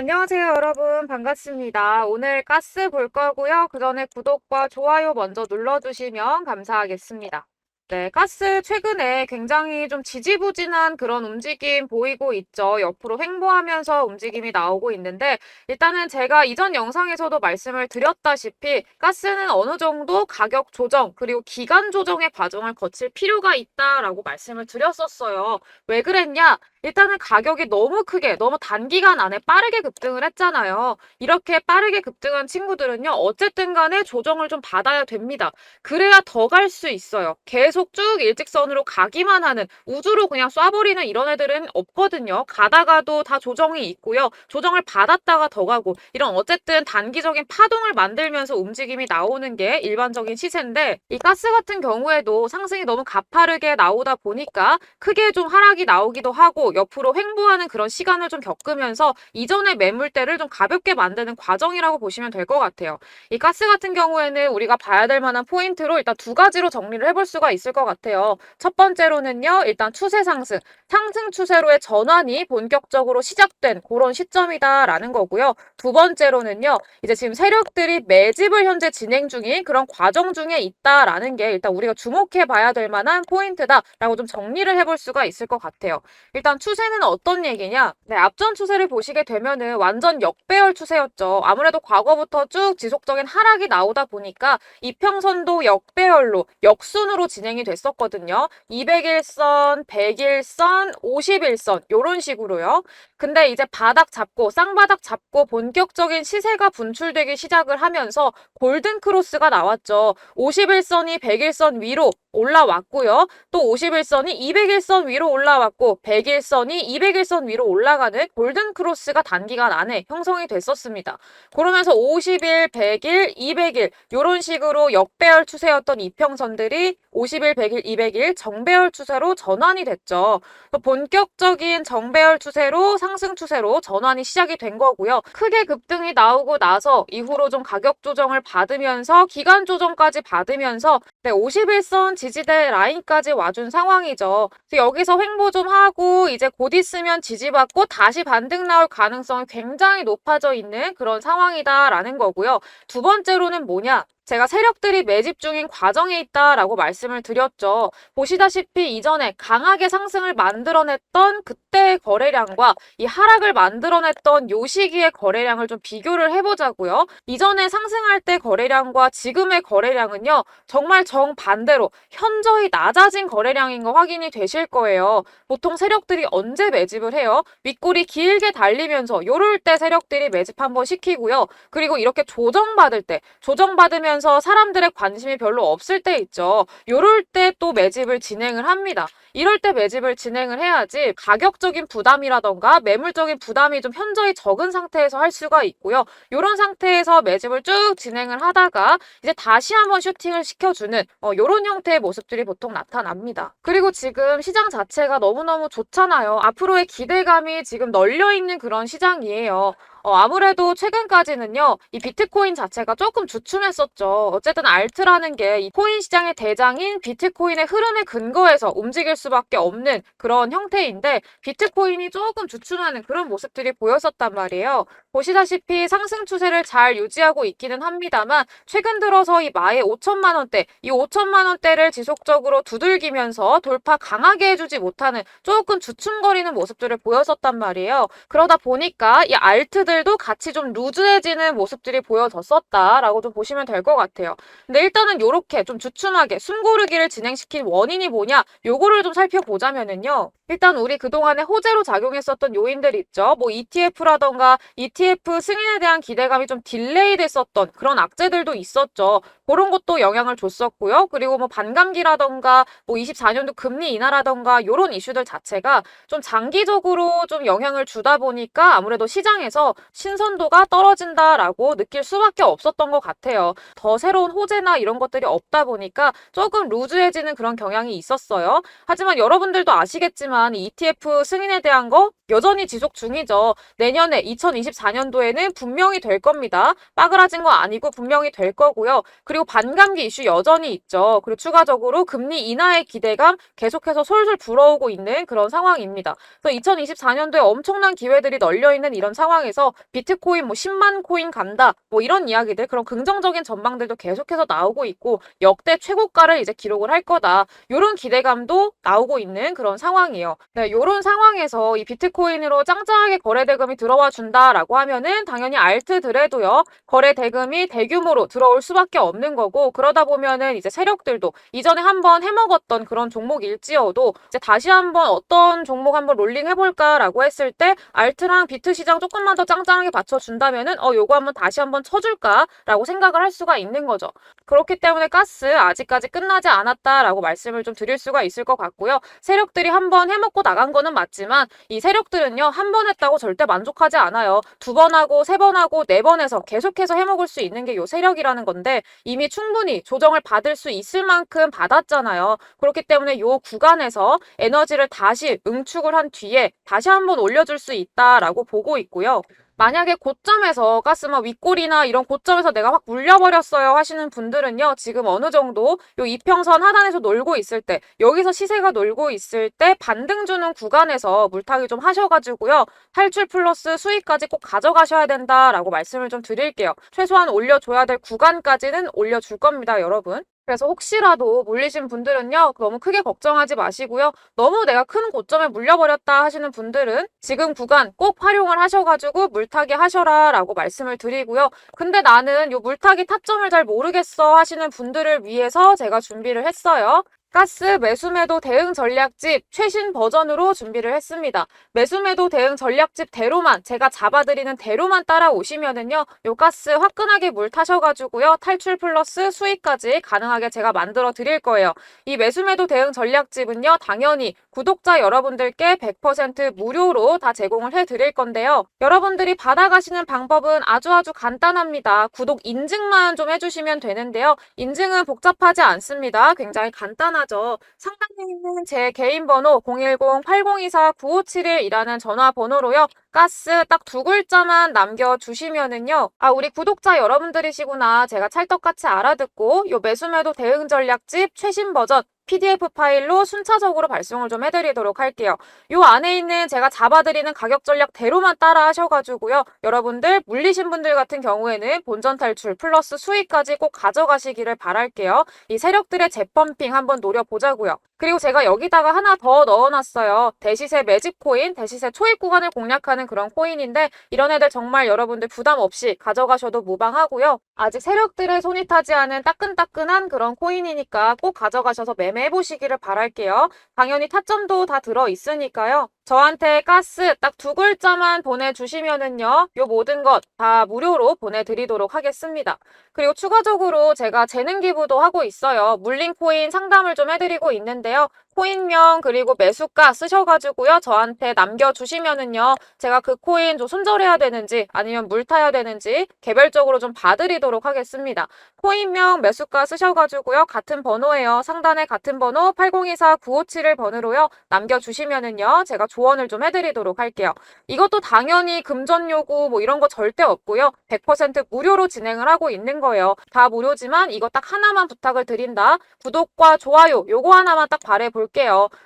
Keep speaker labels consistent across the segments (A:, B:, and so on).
A: 안녕하세요, 여러분. 반갑습니다. 오늘 가스 볼 거고요. 그 전에 구독과 좋아요 먼저 눌러주시면 감사하겠습니다. 네, 가스 최근에 굉장히 좀 지지부진한 그런 움직임 보이고 있죠. 옆으로 횡보하면서 움직임이 나오고 있는데, 일단은 제가 이전 영상에서도 말씀을 드렸다시피, 가스는 어느 정도 가격 조정, 그리고 기간 조정의 과정을 거칠 필요가 있다라고 말씀을 드렸었어요. 왜 그랬냐? 일단은 가격이 너무 크게, 너무 단기간 안에 빠르게 급등을 했잖아요. 이렇게 빠르게 급등한 친구들은요, 어쨌든 간에 조정을 좀 받아야 됩니다. 그래야 더 갈 수 있어요. 계속 쭉 일직선으로 가기만 하는, 우주로 그냥 쏴버리는 이런 애들은 없거든요. 가다가도 다 조정이 있고요. 조정을 받았다가 더 가고, 이런 어쨌든 단기적인 파동을 만들면서 움직임이 나오는 게 일반적인 시세인데, 이 가스 같은 경우에도 상승이 너무 가파르게 나오다 보니까 크게 좀 하락이 나오기도 하고, 옆으로 횡보하는 그런 시간을 좀 겪으면서 이전의 매물대를 좀 가볍게 만드는 과정이라고 보시면 될 것 같아요. 이 가스 같은 경우에는 우리가 봐야 될 만한 포인트로 일단 두 가지로 정리를 해볼 수가 있을 것 같아요. 첫 번째로는요, 일단 추세 상승, 상승 추세로의 전환이 본격적으로 시작된 그런 시점이다라는 거고요. 두 번째로는요, 이제 지금 세력들이 매집을 현재 진행 중인 그런 과정 중에 있다라는 게 일단 우리가 주목해 봐야 될 만한 포인트다라고 좀 정리를 해볼 수가 있을 것 같아요. 일단 추세는 어떤 얘기냐? 네, 앞전 추세를 보시게 되면은 완전 역배열 추세였죠. 아무래도 과거부터 쭉 지속적인 하락이 나오다 보니까 이평선도 역배열로 역순으로 진행이 됐었거든요. 200일선, 100일선, 50일선 요런 식으로요. 근데 이제 바닥 잡고 쌍바닥 잡고 본격적인 시세가 분출되기 시작을 하면서 골든 크로스가 나왔죠. 51선이 100일선 위로 올라왔고요. 또 51선이 200일선 위로 올라왔고 100일선 이 200일선 위로 올라가는 골든 크로스가 단기간 안에 형성이 됐었습니다. 그러면서 50일, 100일, 200일 이런 식으로 역배열 추세였던 이평선들이 50일, 100일, 200일 정배열 추세로 전환이 됐죠. 본격적인 정배열 추세로 상승 추세로 전환이 시작이 된 거고요. 크게 급등이 나오고 나서 이후로 좀 가격 조정을 받으면서 기간 조정까지 받으면서 네, 51선 지지대 라인까지 와준 상황이죠. 여기서 횡보 좀 하고 이제 곧 있으면 지지받고 다시 반등 나올 가능성이 굉장히 높아져 있는 그런 상황이다라는 거고요. 두 번째로는 뭐냐? 제가 세력들이 매집 중인 과정에 있다라고 말씀을 드렸죠. 보시다시피 이전에 강하게 상승을 만들어냈던 그때의 거래량과 이 하락을 만들어냈던 요 시기의 거래량을 좀 비교를 해보자고요. 이전에 상승할 때 거래량과 지금의 거래량은요. 정말 정반대로 현저히 낮아진 거래량인 거 확인이 되실 거예요. 보통 세력들이 언제 매집을 해요? 윗골이 길게 달리면서 요럴 때 세력들이 매집 한번 시키고요. 그리고 이렇게 조정받을 때 조정받으면 하면서 사람들의 관심이 별로 없을 때 있죠. 요럴 때 또 매집을 진행을 합니다. 이럴 때 매집을 진행을 해야지 가격적인 부담이라던가 매물적인 부담이 좀 현저히 적은 상태에서 할 수가 있고요. 이런 상태에서 매집을 쭉 진행을 하다가 이제 다시 한번 슈팅을 시켜주는 어, 이런 형태의 모습들이 보통 나타납니다. 그리고 지금 시장 자체가 너무너무 좋잖아요. 앞으로의 기대감이 지금 널려 있는 그런 시장이에요. 어, 아무래도 최근까지는요, 이 비트코인 자체가 조금 주춤했었죠. 어쨌든 알트라는 게 이 코인 시장의 대장인 비트코인의 흐름에 근거해서 움직일 수밖에 없는 그런 형태인데, 비트코인이 조금 주춤하는 그런 모습들이 보였었단 말이에요. 보시다시피 상승 추세를 잘 유지하고 있기는 합니다만, 최근 들어서 이 마의 5천만 원대, 이 5천만 원대를 지속적으로 두들기면서 돌파 강하게 해주지 못하는 조금 주춤거리는 모습들을 보였었단 말이에요. 그러다 보니까 이 알트들 선수들도 같이 좀 루즈해지는 모습들이 보여졌었다라고 좀 보시면 될 것 같아요. 근데 일단은 이렇게 좀 주춤하게 숨고르기를 진행시킨 원인이 뭐냐? 요거를 좀 살펴보자면은요. 일단 우리 그동안에 호재로 작용했었던 요인들 있죠. 뭐 ETF라던가 ETF 승인에 대한 기대감이 좀 딜레이 됐었던 그런 악재들도 있었죠. 그런 것도 영향을 줬었고요. 그리고 뭐 반감기라던가 뭐 24년도 금리 인하라던가 요런 이슈들 자체가 좀 장기적으로 좀 영향을 주다 보니까 아무래도 시장에서 신선도가 떨어진다라고 느낄 수밖에 없었던 것 같아요. 더 새로운 호재나 이런 것들이 없다 보니까 조금 루즈해지는 그런 경향이 있었어요. 하지만 여러분들도 아시겠지만 ETF 승인에 대한 거 여전히 지속 중이죠. 내년에 2024년도에는 분명히 될 겁니다. 빠그라진 거 아니고 분명히 될 거고요. 그리고 반감기 이슈 여전히 있죠. 그리고 추가적으로 금리 인하의 기대감 계속해서 솔솔 불어오고 있는 그런 상황입니다. 그래서 2024년도에 엄청난 기회들이 널려 있는 이런 상황에서 비트코인 뭐 10만 코인 간다 뭐 이런 이야기들 그런 긍정적인 전망들도 계속해서 나오고 있고 역대 최고가를 이제 기록을 할 거다. 이런 기대감도 나오고 있는 그런 상황이에요. 네, 이런 상황에서 이 비트코인으로 짱짱하게 거래 대금이 들어와 준다라고 하면은 당연히 알트들에도요. 거래 대금이 대규모로 들어올 수밖에 없는 거고 그러다 보면은 이제 세력들도 이전에 한번 해먹었던 그런 종목일지어도 이제 다시 한번 어떤 종목 한번 롤링 해볼까라고 했을 때 알트랑 비트 시장 조금만 더 짱 짱하게 받쳐준다면은 어 요거 한번 다시 한번 쳐줄까라고 생각을 할 수가 있는 거죠. 그렇기 때문에 가스 아직까지 끝나지 않았다라고 말씀을 좀 드릴 수가 있을 것 같고요. 세력들이 한 번 해먹고 나간 거는 맞지만 이 세력들은요 한 번 했다고 절대 만족하지 않아요. 두 번 하고 세 번 하고 네 번 해서 계속해서 해먹을 수 있는 게 요 세력이라는 건데 이미 충분히 조정을 받을 수 있을 만큼 받았잖아요. 그렇기 때문에 요 구간에서 에너지를 다시 응축을 한 뒤에 다시 한번 올려줄 수 있다라고 보고 있고요. 만약에 고점에서 가스만 윗골이나 이런 고점에서 내가 확 물려버렸어요 하시는 분들은요, 지금 어느 정도 요 이평선 하단에서 놀고 있을 때, 여기서 시세가 놀고 있을 때 반등 주는 구간에서 물타기 좀 하셔가지고요, 탈출 플러스 수익까지 꼭 가져가셔야 된다라고 말씀을 좀 드릴게요. 최소한 올려줘야 될 구간까지는 올려줄 겁니다, 여러분. 그래서 혹시라도 물리신 분들은요, 너무 크게 걱정하지 마시고요. 너무 내가 큰 고점에 물려버렸다 하시는 분들은 지금 구간 꼭 활용을 하셔가지고 물타기 하셔라 라고 말씀을 드리고요. 근데 나는 요 물타기 타점을 잘 모르겠어 하시는 분들을 위해서 제가 준비를 했어요. 가스 매수매도 대응 전략집 최신 버전으로 준비를 했습니다. 매수매도 대응 전략집 대로만 제가 잡아드리는 대로만 따라오시면은요. 요 가스 화끈하게 물 타셔가지고요. 탈출 플러스 수익까지 가능하게 제가 만들어 드릴 거예요. 이 매수매도 대응 전략집은요. 당연히 구독자 여러분들께 100% 무료로 다 제공을 해 드릴 건데요. 여러분들이 받아가시는 방법은 아주 아주 간단합니다. 구독 인증만 좀 해주시면 되는데요. 인증은 복잡하지 않습니다. 굉장히 간단 하죠. 상단에 있는 제 개인 번호 010-8024-9571이라는 전화번호로요. 가스 딱 두 글자만 남겨주시면은요. 아, 우리 구독자 여러분들이시구나. 제가 찰떡같이 알아듣고 요 매수매도 대응 전략집 최신 버전 PDF 파일로 순차적으로 발송을 좀 해드리도록 할게요. 요 안에 있는 제가 잡아드리는 가격 전략대로만 따라 하셔가지고요. 여러분들 물리신 분들 같은 경우에는 본전 탈출 플러스 수익까지 꼭 가져가시기를 바랄게요. 이 세력들의 재펌핑 한번 노려보자고요. 그리고 제가 여기다가 하나 더 넣어놨어요. 대시세 매직 코인, 대시세 초입 구간을 공략하는 그런 코인인데 이런 애들 정말 여러분들 부담 없이 가져가셔도 무방하고요. 아직 세력들의 손이 타지 않은 따끈따끈한 그런 코인이니까 꼭 가져가셔서 매매해 보시기를 바랄게요. 당연히 타점도 다 들어 있으니까요. 저한테 가스 딱 두 글자만 보내주시면은요. 요 모든 것 다 무료로 보내드리도록 하겠습니다. 그리고 추가적으로 제가 재능 기부도 하고 있어요. 물린 코인 상담을 좀 해드리고 있는데 요. 코인명 그리고 매수가 쓰셔가지고요. 저한테 남겨주시면은요. 제가 그 코인 좀 손절해야 되는지 아니면 물 타야 되는지 개별적으로 좀 봐드리도록 하겠습니다. 코인명 매수가 쓰셔가지고요. 같은 번호예요. 상단에 같은 번호 8024-957을 번호로요. 남겨주시면은요. 제가 조언을 좀 해드리도록 할게요. 이것도 당연히 금전 요구 뭐 이런 거 절대 없고요. 100% 무료로 진행을 하고 있는 거예요. 다 무료지만 이거 딱 하나만 부탁을 드린다. 구독과 좋아요 요거 하나만 딱 바래볼게요.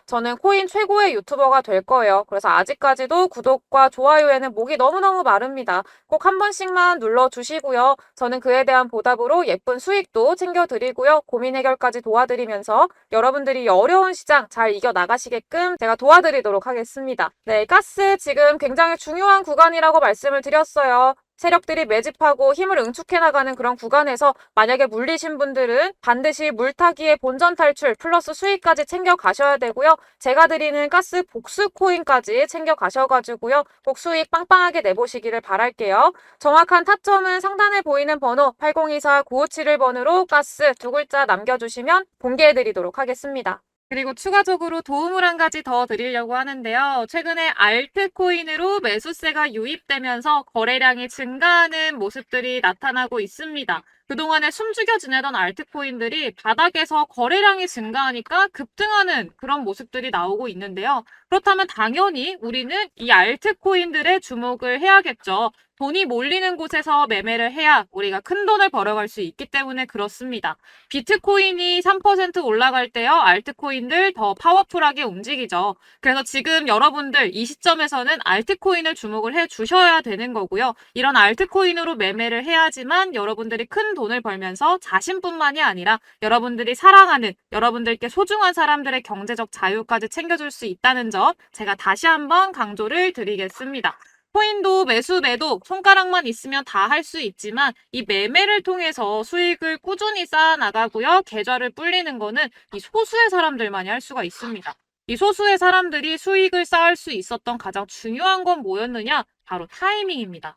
A: 저는 코인 최고의 유튜버가 될 거예요. 그래서 아직까지도 구독과 좋아요에는 목이 너무너무 마릅니다. 꼭 한 번씩만 눌러주시고요. 저는 그에 대한 보답으로 예쁜 수익도 챙겨드리고요. 고민 해결까지 도와드리면서 여러분들이 어려운 시장 잘 이겨나가시게끔 제가 도와드리도록 하겠습니다. 네, 가스 지금 굉장히 중요한 구간이라고 말씀을 드렸어요. 세력들이 매집하고 힘을 응축해 나가는 그런 구간에서 만약에 물리신 분들은 반드시 물타기의 본전 탈출 플러스 수익까지 챙겨 가셔야 되고요. 제가 드리는 가스 복수 코인까지 챙겨 가셔가지고요. 꼭 수익 빵빵하게 내보시기를 바랄게요. 정확한 타점은 상단에 보이는 번호 8024-9571번으로 가스 두 글자 남겨주시면 공개해 드리도록 하겠습니다. 그리고 추가적으로 도움을 한 가지 더 드리려고 하는데요. 최근에 알트코인으로 매수세가 유입되면서 거래량이 증가하는 모습들이 나타나고 있습니다. 그동안에 숨죽여 지내던 알트코인들이 바닥에서 거래량이 증가하니까 급등하는 그런 모습들이 나오고 있는데요. 그렇다면 당연히 우리는 이 알트코인들의 주목을 해야겠죠. 돈이 몰리는 곳에서 매매를 해야 우리가 큰 돈을 벌어갈 수 있기 때문에 그렇습니다. 비트코인이 3% 올라갈 때요, 알트코인들 더 파워풀하게 움직이죠. 그래서 지금 여러분들 이 시점에서는 알트코인을 주목을 해 주셔야 되는 거고요. 이런 알트코인으로 매매를 해야지만 여러분들이 큰 돈을 벌면서 자신뿐만이 아니라 여러분들이 사랑하는 여러분들께 소중한 사람들의 경제적 자유까지 챙겨줄 수 있다는 점 제가 다시 한번 강조를 드리겠습니다. 코인도 매수 매도 손가락만 있으면 다 할 수 있지만 이 매매를 통해서 수익을 꾸준히 쌓아 나가고요. 계좌를 불리는 거는 이 소수의 사람들만이 할 수가 있습니다. 이 소수의 사람들이 수익을 쌓을 수 있었던 가장 중요한 건 뭐였느냐? 바로 타이밍입니다.